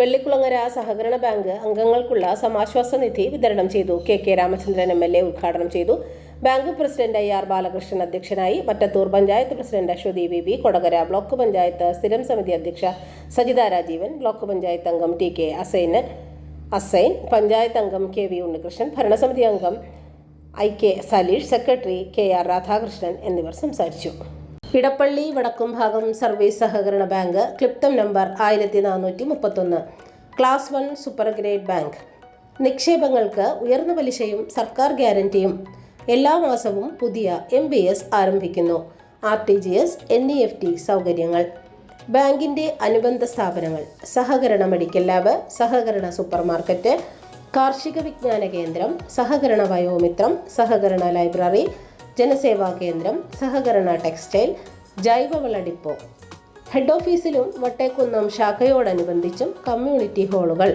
വെള്ളിക്കുളങ്ങര സഹകരണ ബാങ്ക് അംഗങ്ങൾക്കുള്ള സമാശ്വാസ നിധി വിതരണം ചെയ്തു. K K Ramachandran M L A ഉദ്ഘാടനം ചെയ്തു. Bank president I R Balakrishnan അധ്യക്ഷനായി Mattathur panchayat president Aswathy B B Kodakara block panchayat സ്ഥിരം സമിതി അധ്യക്ഷ സജിത രാജീവൻ ബ്ലോക്ക് പഞ്ചായത്ത് അംഗം ടി കെ അസൈന് അസൈൻ പഞ്ചായത്ത് അംഗം കെ വി ഉണ്ണികൃഷ്ണൻ ഭരണസമിതി അംഗം I K Saleesh secretary K R Radhakrishnan എന്നിവർ സംസാരിച്ചു. ഇടപ്പള്ളി വടക്കുംഭാഗം സർവീസ് സഹകരണ ബാങ്ക് ക്ലിപ്തം നമ്പർ ആയിരത്തി നാനൂറ്റി മുപ്പത്തൊന്ന് class one super grade bank. നിക്ഷേപങ്ങൾക്ക് ഉയർന്ന പലിശയും സർക്കാർ ഗ്യാരണ്ടിയും. എല്ലാ മാസവും പുതിയ എം ബി എസ് ആരംഭിക്കുന്നു. R T G S N E F T സൗകര്യങ്ങൾ. ബാങ്കിന്റെ അനുബന്ധ സ്ഥാപനങ്ങൾ. സഹകരണ മെഡിക്കൽ ലാബ് സഹകരണ സൂപ്പർ മാർക്കറ്റ് കാർഷിക വിജ്ഞാന കേന്ദ്രം സഹകരണ വയോമിത്രം സഹകരണ ലൈബ്രറി ജനസേവാ കേന്ദ്രം സഹകരണ ടെക്സ്റ്റൈൽ ജൈവവള ഡിപ്പോ. ഹെഡ് ഓഫീസിലും വട്ടേക്കുന്നം ശാഖയോടനുബന്ധിച്ചും community ഹാളുകൾ.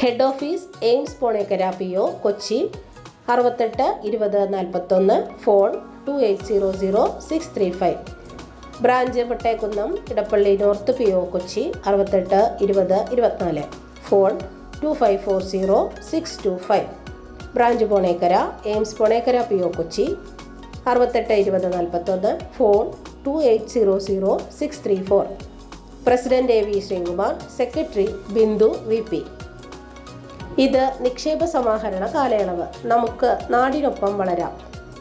Head office AIMS Ponekkara P O Kochi. അറുപത്തെട്ട് ഇരുപത് നാൽപ്പത്തൊന്ന് phone two eight zero zero six three five. Branch Vattekkunnam Edappally north P O Kochi. അറുപത്തെട്ട് ഇരുപത് ഇരുപത്തിനാല്. Phone two five four zero six two five. Branch Ponekkara AIMS Ponekkara P O Kochi. അറുപത്തെട്ട് ഇരുപത് നാൽപ്പത്തൊന്ന് phone two eight zero zero six three four. President A V Sreekumar secretary Bindu V P. ഇത് നിക്ഷേപ സമാഹരണ കാലയളവ്. നമുക്ക് നാടിനൊപ്പം വളരാം.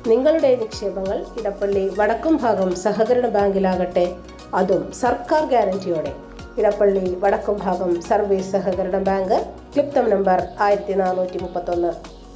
നിങ്ങളുടെ നിക്ഷേപങ്ങൾ ഇടപ്പള്ളി വടക്കും ഭാഗം സഹകരണ ബാങ്കിലാകട്ടെ. അതും സർക്കാർ ഗ്യാരണ്ടിയോടെ. ഇടപ്പള്ളി വടക്കും ഭാഗം സർവീസ് സഹകരണ ബാങ്ക് ക്ലിപ്തം നമ്പർ ആയിരത്തി നാനൂറ്റി മുപ്പത്തൊന്ന്.